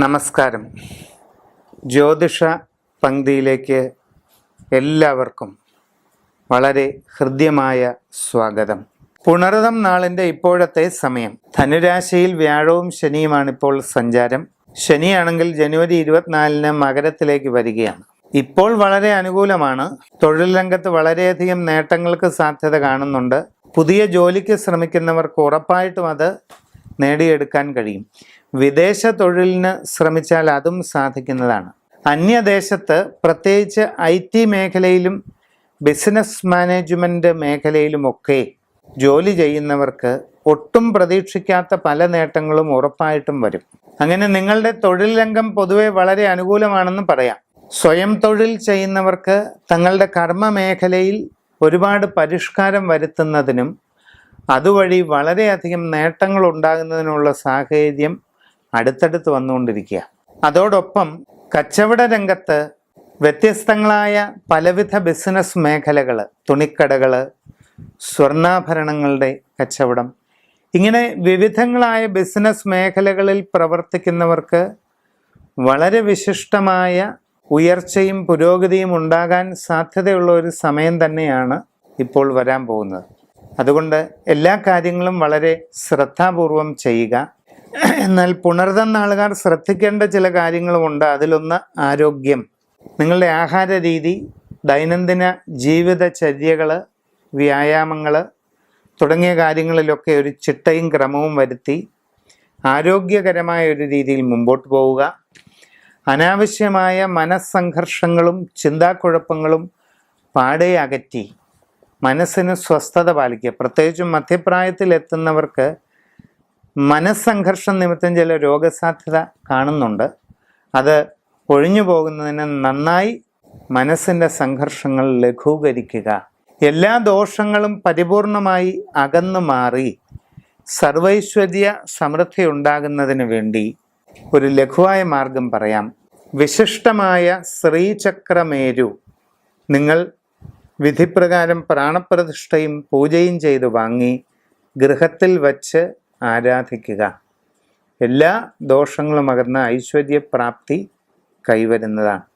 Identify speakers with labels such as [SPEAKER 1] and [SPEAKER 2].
[SPEAKER 1] നമസ്കാരം. ജ്യോതിഷ പങ്ക്തിയിലേക്ക് എല്ലാവർക്കും വളരെ ഹൃദ്യമായ സ്വാഗതം. പുണർതം നാളിന്റെ ഇപ്പോഴത്തെ സമയം. ധനുരാശിയിൽ വ്യാഴവും ശനിയുമാണ് ഇപ്പോൾ സഞ്ചാരം. ശനിയാണെങ്കിൽ ജനുവരി ഇരുപത്തിനാലിന് മകരത്തിലേക്ക് വരികയാണ്. ഇപ്പോൾ വളരെ അനുകൂലമാണ്. തൊഴിൽ രംഗത്ത് വളരെയധികം നേട്ടങ്ങൾക്ക് സാധ്യത കാണുന്നുണ്ട്. പുതിയ ജോലിക്ക് ശ്രമിക്കുന്നവർക്ക് ഉറപ്പായിട്ടും അത് നേടിയെടുക്കാൻ കഴിയും. വിദേശ തൊഴിലിന് ശ്രമിച്ചാൽ അതും സാധിക്കുന്നതാണ്. അന്യദേശത്ത് പ്രത്യേകിച്ച് ഐ ടി മേഖലയിലും ബിസിനസ് മാനേജ്മെന്റ് മേഖലയിലുമൊക്കെ ജോലി ചെയ്യുന്നവർക്ക് ഒട്ടും പ്രതീക്ഷിക്കാത്ത പല നേട്ടങ്ങളും ഉറപ്പായിട്ടും വരും. അങ്ങനെ നിങ്ങളുടെ തൊഴിൽ രംഗം പൊതുവെ വളരെ അനുകൂലമാണെന്ന് പറയാം. സ്വയം തൊഴിൽ ചെയ്യുന്നവർക്ക് തങ്ങളുടെ കർമ്മ മേഖലയിൽ ഒരുപാട് പരിഷ്കാരം വരുത്തുന്നതിനും അതുവഴി വളരെയധികം നേട്ടങ്ങൾ ഉണ്ടാകുന്നതിനുള്ള സാഹചര്യം അടുത്തടുത്ത് വന്നുകൊണ്ടിരിക്കുക. അതോടൊപ്പം കച്ചവട രംഗത്ത് വ്യത്യസ്തങ്ങളായ പലവിധ ബിസിനസ് മേഖലകൾ തുണിക്കടകൾ സ്വർണാഭരണങ്ങളുടെ കച്ചവടം ഇങ്ങനെ വിവിധങ്ങളായ ബിസിനസ് മേഖലകളിൽ പ്രവർത്തിക്കുന്നവർക്ക് വളരെ വിശിഷ്ടമായ ഉയർച്ചയും പുരോഗതിയും ഉണ്ടാകാൻ സാധ്യതയുള്ള ഒരു സമയം തന്നെയാണ് ഇപ്പോൾ വരാൻ പോകുന്നത്. അതുകൊണ്ട് എല്ലാ കാര്യങ്ങളും വളരെ ശ്രദ്ധാപൂർവം ചെയ്യുക. എന്നാൽ പുണർതം നാളുകാർ ശ്രദ്ധിക്കേണ്ട ചില കാര്യങ്ങളുമുണ്ട്. അതിലൊന്ന് ആരോഗ്യം. നിങ്ങളുടെ ആഹാര രീതി ദൈനംദിന ജീവിതചര്യകൾ വ്യായാമങ്ങൾ തുടങ്ങിയ കാര്യങ്ങളിലൊക്കെ ഒരു ചിട്ടയും ക്രമവും വരുത്തി ആരോഗ്യകരമായ ഒരു രീതിയിൽ മുമ്പോട്ട് പോവുക. അനാവശ്യമായ മനസ്സംഘർഷങ്ങളും ചിന്താക്കുഴപ്പങ്ങളും പാടെ അകറ്റി. മനസ്സിന് സ്വസ്ഥത പാലിക്കുക. പ്രത്യേകിച്ചും മധ്യപ്രായത്തിൽ എത്തുന്നവർക്ക് മനസ്സംഘർഷം നിമിത്തം ചില രോഗസാധ്യത കാണുന്നുണ്ട്. അത് ഒഴിഞ്ഞു പോകുന്നതിന് നന്നായി മനസ്സിന്റെ സംഘർഷങ്ങൾ ലഘൂകരിക്കുക. എല്ലാ ദോഷങ്ങളും പരിപൂർണമായി അകന്നു മാറി സർവൈശ്വര്യ സമൃദ്ധി ഉണ്ടാകുന്നതിന് വേണ്ടി ഒരു ലഘുവായ മാർഗം പറയാം. വിശിഷ്ടമായ ശ്രീചക്രമേരു. നിങ്ങൾ വിധിപ്രകാരം പ്രാണപ്രതിഷ്ഠയും പൂജയും ചെയ്ത് വാങ്ങി ഗൃഹത്തിൽ വച്ച് ആരാധിക്കുക. എല്ലാ ദോഷങ്ങളും അകന്ന ഐശ്വര്യപ്രാപ്തി കൈവരുന്നതാണ്.